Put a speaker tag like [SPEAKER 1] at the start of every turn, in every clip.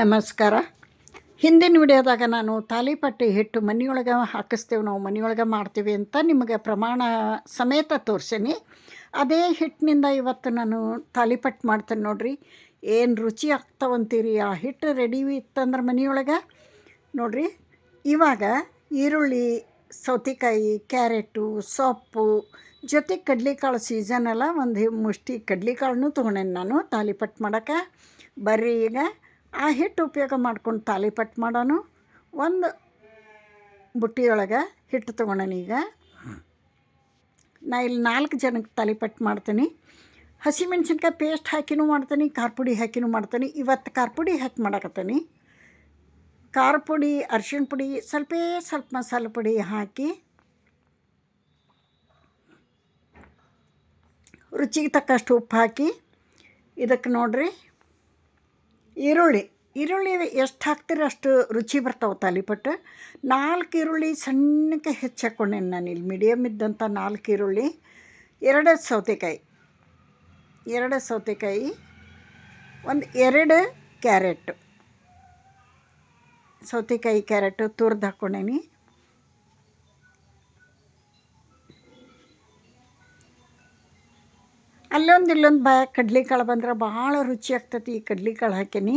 [SPEAKER 1] ನಮಸ್ಕಾರ. ಹಿಂದಿನ ವಿಡಿಯೋದಾಗ ನಾನು ತಾಲಿಪಟ್ಟಿ ಹಿಟ್ಟು ಮನೆಯೊಳಗೆ ಹಾಕಿಸ್ತೇವೆ, ನಾವು ಮನೆಯೊಳಗೆ ಮಾಡ್ತೀವಿ ಅಂತ ನಿಮಗೆ ಪ್ರಮಾಣ ಸಮೇತ ತೋರ್ಸೀನಿ. ಅದೇ ಹಿಟ್ಟಿನಿಂದ ಇವತ್ತು ನಾನು ತಾಲಿಪಟ್ಟು ಮಾಡ್ತೇನೆ ನೋಡ್ರಿ. ಏನು ರುಚಿ ಆಗ್ತಾವಂತೀರಿ ಆ ಹಿಟ್ಟು ರೆಡಿ ಇತ್ತಂದ್ರೆ ಮನೆಯೊಳಗೆ? ನೋಡ್ರಿ, ಇವಾಗ ಈರುಳ್ಳಿ, ಸೌತೆಕಾಯಿ, ಕ್ಯಾರೆಟು, ಸೊಪ್ಪು ಜೊತೆಗೆ ಕಡ್ಲೆಕಾಳು ಸೀಸನ್ ಅಲ್ಲ, ಒಂದು ಮುಷ್ಟಿ ಕಡ್ಲೆಕಾಳನ್ನೂ ತೊಗೊಂಡೇನೆ ನಾನು ತಾಲಿಪಟ್ಟು ಮಾಡೋಕೆ ಬರ್ರಿ ಈಗ. ಆ ಹಿಟ್ಟು ಉಪಯೋಗ ಮಾಡ್ಕೊಂಡು ತಾಲಿಪಟ್ಟು ಮಾಡೋಣ ಒಂದು ಬುಟ್ಟಿಯೊಳಗೆ ಹಿಟ್ಟು ತೊಗೊಂಡೇನಿ ಈಗ. ನಾ ಇಲ್ಲಿ ನಾಲ್ಕು ಜನಕ್ಕೆ ತಾಲಿಪಟ್ಟು ಮಾಡ್ತೀನಿ. ಹಸಿಮೆಣ್ಸಿನ್ಕಾಯಿ ಪೇಸ್ಟ್ ಹಾಕಿನೂ ಮಾಡ್ತೀನಿ ಖಾರ ಪುಡಿ ಹಾಕಿನೂ ಮಾಡ್ತೀನಿ. ಇವತ್ತು ಖಾರ ಪುಡಿ ಹಾಕಿ ಮಾಡಕತ್ತೀನಿ. ಖಾರ ಪುಡಿ ಅರ್ಶಿಣ ಪುಡಿ, ಸ್ವಲ್ಪೇ ಸ್ವಲ್ಪ ಮಸಾಲೆ ಪುಡಿ ಹಾಕಿ ರುಚಿಗೆ ತಕ್ಕಷ್ಟು ಉಪ್ಪು ಹಾಕಿ ಇದಕ್ಕೆ ನೋಡ್ರಿ ಈರುಳ್ಳಿ. ಈರುಳ್ಳಿ ಎಷ್ಟು ಹಾಕ್ತೀರ ಅಷ್ಟು ರುಚಿ ಬರ್ತಾವೆ ತಾಲಿಪಟ್ಟು ನಾಲ್ಕು ಈರುಳ್ಳಿ ಸಣ್ಣಕ್ಕೆ ಹೆಚ್ಚು ಹಾಕ್ಕೊಂಡೇನೆ ನಾನು ಇಲ್ಲಿ. ಮೀಡಿಯಮ್ ಇದ್ದಂಥ ನಾಲ್ಕು ಈರುಳ್ಳಿ, ಎರಡು ಸೌತೆಕಾಯಿ. ಎರಡು ಸೌತೆಕಾಯಿ, ಒಂದು ಎರಡು ಕ್ಯಾರೆಟು. ಸೌತೆಕಾಯಿ, ಕ್ಯಾರೆಟು ತುರ್ದು ಹಾಕ್ಕೊಂಡೇನಿ ಅಲ್ಲೊಂದು ಇಲ್ಲೊಂದು ಬ, ಕಡ್ಲೆಕಾಳು ಬಂದ್ರೆ ಭಾಳ ರುಚಿ ಆಗ್ತೈತಿ ಈ ಕಡ್ಲಿಕಾಳು ಹಾಕೀನಿ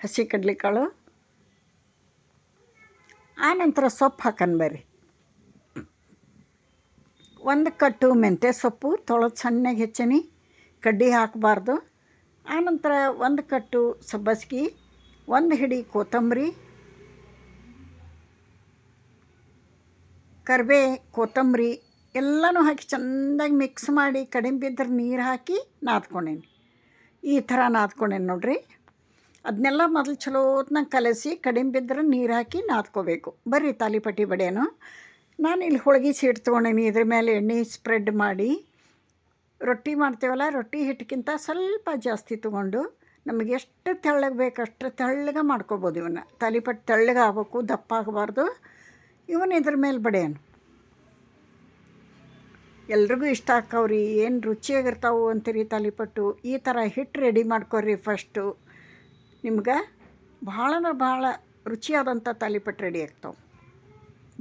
[SPEAKER 1] ಹಸಿ ಕಡ್ಲಿಕಾಳು. ಆನಂತರ ಸೊಪ್ಪು ಹಾಕನ್ ಬರ್ರಿ. ಒಂದು ಕಟ್ಟು ಮೆಂತ್ಯ ಸೊಪ್ಪು, ತೊಳೆದು ಸಣ್ಣಗೆ ಹೆಚ್ಚೀನಿ, ಕಡ್ಡಿ ಹಾಕಬಾರ್ದು. ಆನಂತರ ಒಂದು ಕಟ್ಟು ಸಬ್ಬಸ್ಗಿ, ಒಂದು ಹಿಡಿ ಕೊತ್ತಂಬರಿ, ಕರಿಬೇ ಕೊತ್ತಂಬರಿ ಎಲ್ಲನೂ ಹಾಕಿ ಚೆಂದಾಗಿ ಮಿಕ್ಸ್ ಮಾಡಿ ಕಡಿಮೆ ಬಿದ್ದರೆ ನೀರು ಹಾಕಿ ನಾದ್ಕೊಂಡೇನಿ. ಈ ಥರ ನಾದ್ಕೊಂಡೇನಿ ನೋಡ್ರಿ. ಅದನ್ನೆಲ್ಲ ಮೊದಲು ಚಲೋತ್ನಾಗ ಕಲಸಿ ಕಡಿಮೆ ಬಿದ್ದರೆ ನೀರು ಹಾಕಿ ನಾದ್ಕೋಬೇಕು. ಬರ್ರಿ ತಾಲಿಪಟ್ಟಿ ಬಡಿಯೋನು. ನಾನು ಇಲ್ಲಿ ಹೋಳಿಗೆ ಸೀಟ್ ತೊಗೊಂಡೇನಿ. ಇದ್ರ ಮೇಲೆ ಎಣ್ಣೆ ಸ್ಪ್ರೆಡ್ ಮಾಡಿ ರೊಟ್ಟಿ ಮಾಡ್ತೇವಲ್ಲ, ರೊಟ್ಟಿ ಹಿಟ್ಟಿಗಿಂತ ಸ್ವಲ್ಪ ಜಾಸ್ತಿ ತೊಗೊಂಡು ನಮಗೆ ಎಷ್ಟು ತೆಳ್ಳಗೆ ಬೇಕು ಅಷ್ಟು ತೆಳ್ಳಗೆ ಮಾಡ್ಕೊಬೋದು ಇವನ್ನ ತಾಲಿಪಟ್ಟು ತೆಳ್ಳಗೆ ಆಗ್ಬೇಕು, ದಪ್ಪ ಆಗಬಾರ್ದು. ಇವನ್ನ ಇದ್ರ ಮೇಲೆ ಬಡಿಯೋನು. ಎಲ್ರಿಗೂ ಇಷ್ಟ ಆಕ್ಕವ್ರಿ ಏನು ರುಚಿಯಾಗಿರ್ತಾವು ಅಂತೀರಿ ತಾಲಿಪಟ್ಟು. ಈ ಥರ ಹಿಟ್ಟು ರೆಡಿ ಮಾಡ್ಕೊರಿ ಫಸ್ಟು ನಿಮ್ಗೆ ಭಾಳ ಭಾಳ ರುಚಿಯಾದಂಥ ತಾಲಿಪಟ್ಟು ರೆಡಿ ಆಗ್ತಾವೆ.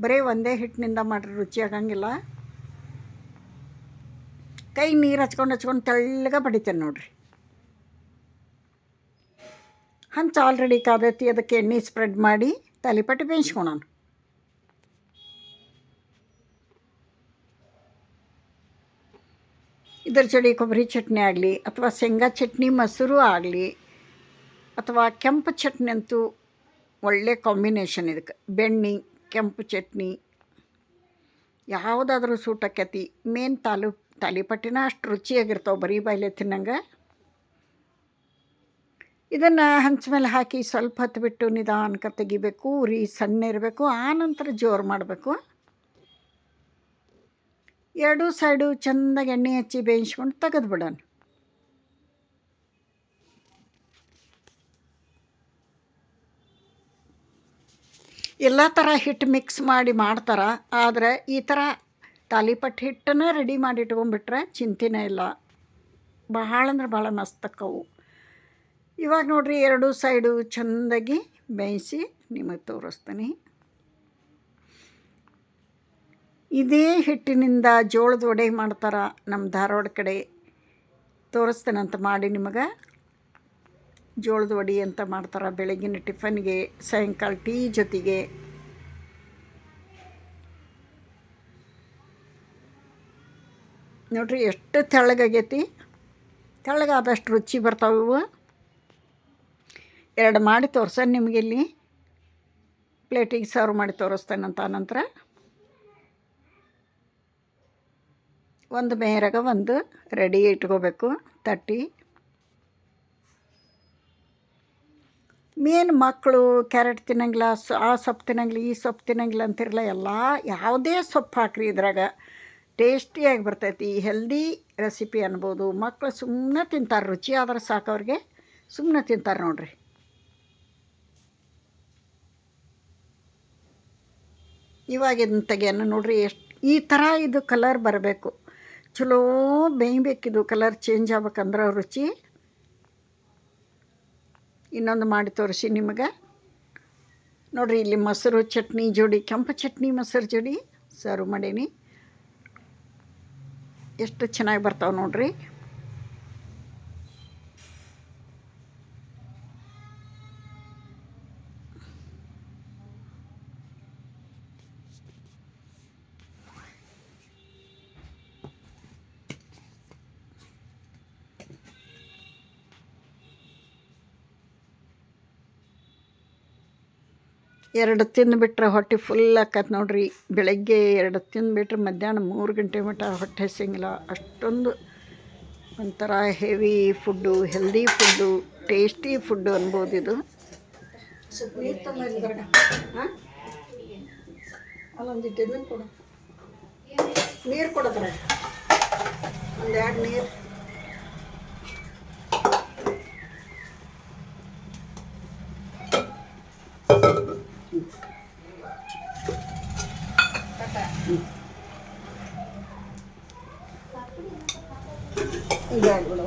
[SPEAKER 1] ಬರೀ ಒಂದೇ ಹಿಟ್ಟಿನಿಂದ ಮಾಡಿರಿ ರುಚಿ ಆಗಂಗಿಲ್ಲ. ಕೈ ನೀರು ಹಚ್ಕೊಂಡು ಹಚ್ಕೊಂಡು ತೆಳ್ಳಗೆ ಬಡಿತೇನೆ ನೋಡ್ರಿ. ಹಂಚು ಆಲ್ರೆಡಿ ಕಾದೈತಿ, ಅದಕ್ಕೆ ಎಣ್ಣೆ ಸ್ಪ್ರೆಡ್ ಮಾಡಿ ತಾಲಿಪಟ್ಟು ಬೇಯಿಸ್ಕೊಳೋಣ. ಇದರ ಜೋಡಿ ಕೊಬ್ಬರಿ ಚಟ್ನಿ ಆಗಲಿ, ಅಥವಾ ಶೇಂಗಾ ಚಟ್ನಿ, ಮೊಸರು ಆಗಲಿ, ಅಥವಾ ಕೆಂಪು ಚಟ್ನಿ ಅಂತೂ ಒಳ್ಳೆ ಕಾಂಬಿನೇಷನ್ ಇದಕ್ಕೆ. ಬೆಣ್ಣೆ, ಕೆಂಪು ಚಟ್ನಿ, ಯಾವುದಾದ್ರೂ ಸೂಟ್ ಆಕೈತಿ. ಮೇನ್ ತಾಲು, ತಾಲಿಪಟ್ಟಿನ ಅಷ್ಟು ರುಚಿಯಾಗಿರ್ತಾವೆ ಬರೀ ಬಾಯಿಲೆ ತಿನ್ನಂಗೆ. ಇದನ್ನು ಹಂಚ ಮೇಲೆ ಹಾಕಿ ಸ್ವಲ್ಪ ಹೊತ್ತು ಬಿಟ್ಟು ನಿಧಾನಕ್ಕೆ ತೆಗಿಬೇಕು, ಉರಿ ಸಣ್ಣ ಇರಬೇಕು, ಆನಂತರ ಜೋರು ಮಾಡಬೇಕು. ಎರಡೂ ಸೈಡು ಚೆಂದಾಗಿ ಎಣ್ಣೆ ಹಚ್ಚಿ ಬೇಯಿಸ್ಕೊಂಡು ತೆಗೆದು ಬಿಡೋಣ ಎಲ್ಲ ಥರ ಹಿಟ್ಟು ಮಿಕ್ಸ್ ಮಾಡಿ ಮಾಡ್ತಾರೆ, ಆದರೆ ಈ ಥರ ತಾಲಿಪಟ್ಟು ಹಿಟ್ಟನ್ನು ರೆಡಿ ಮಾಡಿ ಇಟ್ಕೊಂಡ್ಬಿಟ್ರೆ ಚಿಂತೆನೇ ಇಲ್ಲ. ಬಹಳ ಅಂದ್ರೆ ಭಾಳ ಮಸ್ತಕ್ಕವು ಇವಾಗ ನೋಡ್ರಿ, ಎರಡೂ ಸೈಡು ಚೆಂದಾಗಿ ಬೇಯಿಸಿ ನಿಮಗೆ ತೋರಿಸ್ತೀನಿ. ಇದೇ ಹಿಟ್ಟಿನಿಂದ ಜೋಳದ ವಡೆ ಮಾಡ್ತಾರೆ ನಮ್ಮ ಧಾರವಾಡ ಕಡೆ. ತೋರಿಸ್ತೇನಂತ ಮಾಡಿ ನಿಮಗೆ. ಜೋಳದ ವಡೆ ಅಂತ ಮಾಡ್ತಾರೆ ಬೆಳಗಿನ ಟಿಫನ್ಗೆ, ಸಾಯಂಕಾಲ ಟೀ ಜೊತೆಗೆ. ನೋಡ್ರಿ ಎಷ್ಟು ತೆಳ್ಳಗಾಗೈತಿ. ತೆಳ್ಳಗಾದಷ್ಟು ರುಚಿ ಬರ್ತಾವೆ ಇವು. ಎರಡು ಮಾಡಿ ತೋರ್ಸೋಣ ನಿಮಗೆ ಇಲ್ಲಿ. ಪ್ಲೇಟಿಗೆ ಸರ್ವ್ ಮಾಡಿ ತೋರಿಸ್ತೇನಂತ ನಂತರ ಒಂದು ಮೇರಾಗ ಒಂದು ರೆಡಿ ಇಟ್ಕೋಬೇಕು, ತಟ್ಟಿ. ಮೇನ್ ಮಕ್ಕಳು ಕ್ಯಾರೆಟ್ ತಿನ್ನಂಗಿಲ್ಲ ಆ ಸೊಪ್ಪು ತಿನ್ನಂಗಿಲ್ಲ, ಈ ಸೊಪ್ಪು ತಿನ್ನಂಗಿಲ್ಲ ಅಂತಿರಲ್ಲ, ಎಲ್ಲ ಯಾವುದೇ ಸೊಪ್ಪು ಹಾಕ್ರಿ ಇದ್ರಾಗ. ಟೇಸ್ಟಿಯಾಗಿ ಬರ್ತೈತಿ ಈ ಹೆಲ್ದಿ ರೆಸಿಪಿ ಅನ್ಬೋದು. ಮಕ್ಕಳು ಸುಮ್ಮನೆ ತಿಂತಾರೆ ರುಚಿ ಆದ್ರೆ ಸಾಕು ಅವ್ರಿಗೆ. ಸುಮ್ಮನೆ ತಿಂತಾರೆ ನೋಡ್ರಿ. ಇವಾಗ ಇದನ್ನ ನೋಡ್ರಿ, ಎಷ್ಟು ಈ ಥರ ಇದು ಕಲರ್ ಬರಬೇಕು. ಚಲೋ ಬೇಯಬೇಕಿದು ಕಲರ್ ಚೇಂಜ್ ಆಗ್ಬೇಕಂದ್ರೆ ರುಚಿ. ಇನ್ನೊಂದು ಮಾಡಿ ತೋರಿಸಿ ನಿಮಗೆ. ನೋಡಿರಿ, ಇಲ್ಲಿ ಮೊಸರು ಚಟ್ನಿ ಜೋಡಿ, ಕೆಂಪು ಚಟ್ನಿ ಮೊಸರು ಜೋಡಿ ಸರ್ವ್ ಮಾಡೀನಿ. ಎಷ್ಟು ಚೆನ್ನಾಗಿ ಬರ್ತಾವೆ ನೋಡ್ರಿ. ಎರಡು ತಿಂದುಬಿಟ್ರೆ ಹೊಟ್ಟೆ ಫುಲ್ ಆಕತ್ ನೋಡ್ರಿ. ಬೆಳಗ್ಗೆ ಎರಡು ತಿಂದುಬಿಟ್ರೆ ಮಧ್ಯಾಹ್ನ ಮೂರು ಗಂಟೆ ಮಟ್ಟ ಹೊಟ್ಟೆ ಸಿಂಗಿಲ್ಲ ಅಷ್ಟೊಂದು ಒಂಥರ heavy food healthy food tasty food ಅನ್ಬೋದು ಇದು. ಅಲ್ಲೊಂದಿಟ್ಟು ನೀರು ಕೊಡೋದ್ರ ಒಂದು ಎರಡು ನೀರು. ಈಗ ಆಗ್ಬಿಡು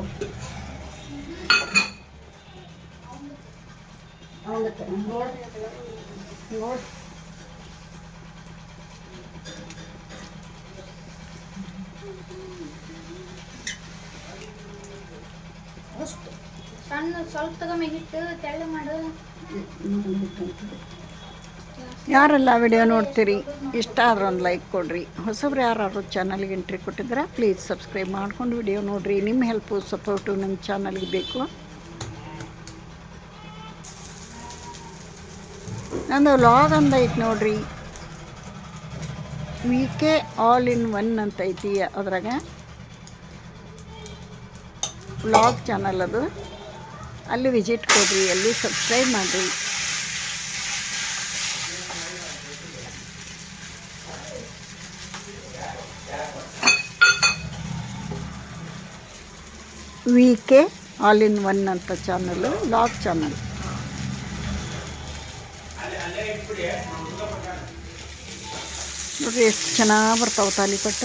[SPEAKER 1] ಅವನಕ್ಕೆ ನೋಡಿ ನೋಡಿ ಅಷ್ಟು
[SPEAKER 2] ಸಣ್ಣ ಸ್ವಲ್ಪ ತಗೊಮ್ಮೆ ಹಿಟ್ಟು ತೆಳ್ಳ ಮಾಡು
[SPEAKER 1] ಯಾರೆಲ್ಲ ವಿಡಿಯೋ ನೋಡ್ತೀರಿ? ಇಷ್ಟ ಆದ್ರೆ ಒಂದು ಲೈಕ್ ಕೊಡ್ರಿ. ಹೊಸಬ್ರು ಯಾರು ಚಾನಲ್ಗೆ ಎಂಟ್ರಿ ಕೊಟ್ಟಿದ್ರೆ ಪ್ಲೀಸ್ ಸಬ್ಸ್ಕ್ರೈಬ್ ಮಾಡ್ಕೊಂಡು ವಿಡಿಯೋ ನೋಡ್ರಿ. ನಿಮ್ಮ ಹೆಲ್ಪು ಸಪೋರ್ಟು ನಮ್ಮ ಚಾನಲ್ಗೆ ಬೇಕು. ನಂದು ಲಾಗ್ ಅಂತ ಐತಿ ನೋಡ್ರಿ. V K all in one ಅಂತ ಐತಿ ಅದ್ರಾಗ. ವ್ಲಾಗ್ ಚಾನಲ್ ಅದು. ಅಲ್ಲಿ ವಿಸಿಟ್ ಕೊಡ್ರಿ, ಅಲ್ಲಿ ಸಬ್ಸ್ಕ್ರೈಬ್ ಮಾಡಿರಿ. V K all in one ಅಂತ ಚಾನಲ್ಲು ಲಾಗ್ ಚಾನಲ್ ನೋಡ್ರಿ ಎಷ್ಟು ಚೆನ್ನಾಗಿ ಬರ್ತಾವೆ ತಾಲಿಪಟ್ಟ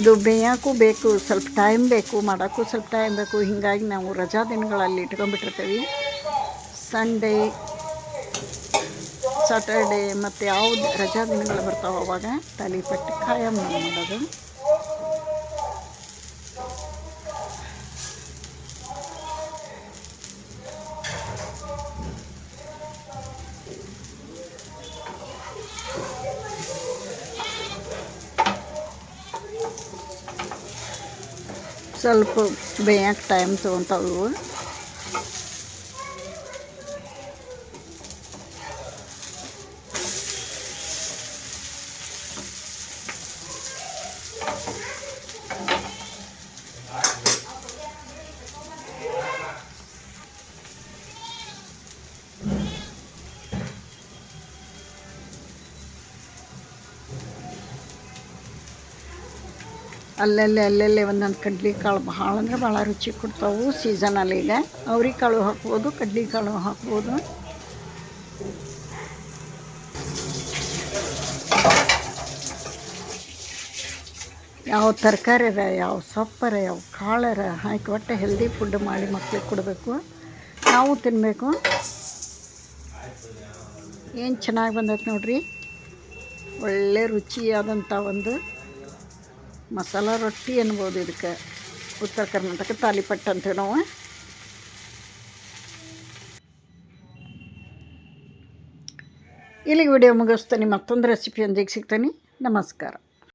[SPEAKER 1] ಇದು ಬೇಯೋಕ್ಕೂ ಬೇಕು, ಸ್ವಲ್ಪ ಟೈಮ್ ಬೇಕು, ಮಾಡೋಕ್ಕೂ ಸ್ವಲ್ಪ ಟೈಮ್ ಬೇಕು. ಹೀಗಾಗಿ ನಾವು ರಜಾ ದಿನಗಳಲ್ಲಿ ಇಟ್ಕೊಂಡ್ಬಿಟ್ಟಿರ್ತೀವಿ. ಸಂಡೇ ಸಾಟರ್ಡೆ ಮತ್ತು ಯಾವ್ದು ರಜಾ ದಿನಗಳು ಬರ್ತಾವೆ ಅವಾಗ ತಾಲಿಪಟ್ಟು ಖಾಯಂ ಮಾಡೋದು. ಸ್ವಲ್ಪ ಬೇಯಕ್ಕೆ ಟೈಮ್ ತೊಗೊತಾವು. ಅಲ್ಲಲ್ಲಿ ಅಲ್ಲಲ್ಲಿ ಒಂದೊಂದು ಕಡ್ಲಿ ಕಾಳು ಭಾಳ ಅಂದ್ರೆ ಭಾಳ ರುಚಿ ಕೊಡ್ತಾವು. ಸೀಸನಲ್ ಈಗ ಅವ್ರಿ ಕಾಳು ಹಾಕ್ಬೋದು, ಕಡ್ಲಿ ಕಾಳು ಹಾಕ್ಬೋದು. ಯಾವ ತರಕಾರಿರ, ಯಾವ ಸೊಪ್ಪರ, ಯಾವ ಕಾಳರ, ಹಾಕಿ ಒಟ್ಟು ಹೆಲ್ದಿ ಫುಡ್ ಮಾಡಿ ಮಕ್ಳಿಗೆ ಕೊಡಬೇಕು. ನಾವು ತಿನ್ನಬೇಕು ಏನು ಚೆನ್ನಾಗಿ ಬಂದೈತೆ ನೋಡ್ರಿ. ಒಳ್ಳೆ ರುಚಿಯಾದಂಥ ಒಂದು ಮಸಾಲ ರೊಟ್ಟಿ ಅನ್ಬೋದು ಇದಕ್ಕೆ. ಉತ್ತರ ಕರ್ನಾಟಕ ತಾಲಿಪಟ್ಟು ಅಂತೀವಿ ನಾವು ಇಲ್ಲಿಗೆ ವಿಡಿಯೋ ಮುಗಿಸ್ತೀನಿ. ಮತ್ತೊಂದು ರೆಸಿಪಿಯೊಂದಿಗೆ ಸಿಗ್ತೀನಿ. ನಮಸ್ಕಾರ.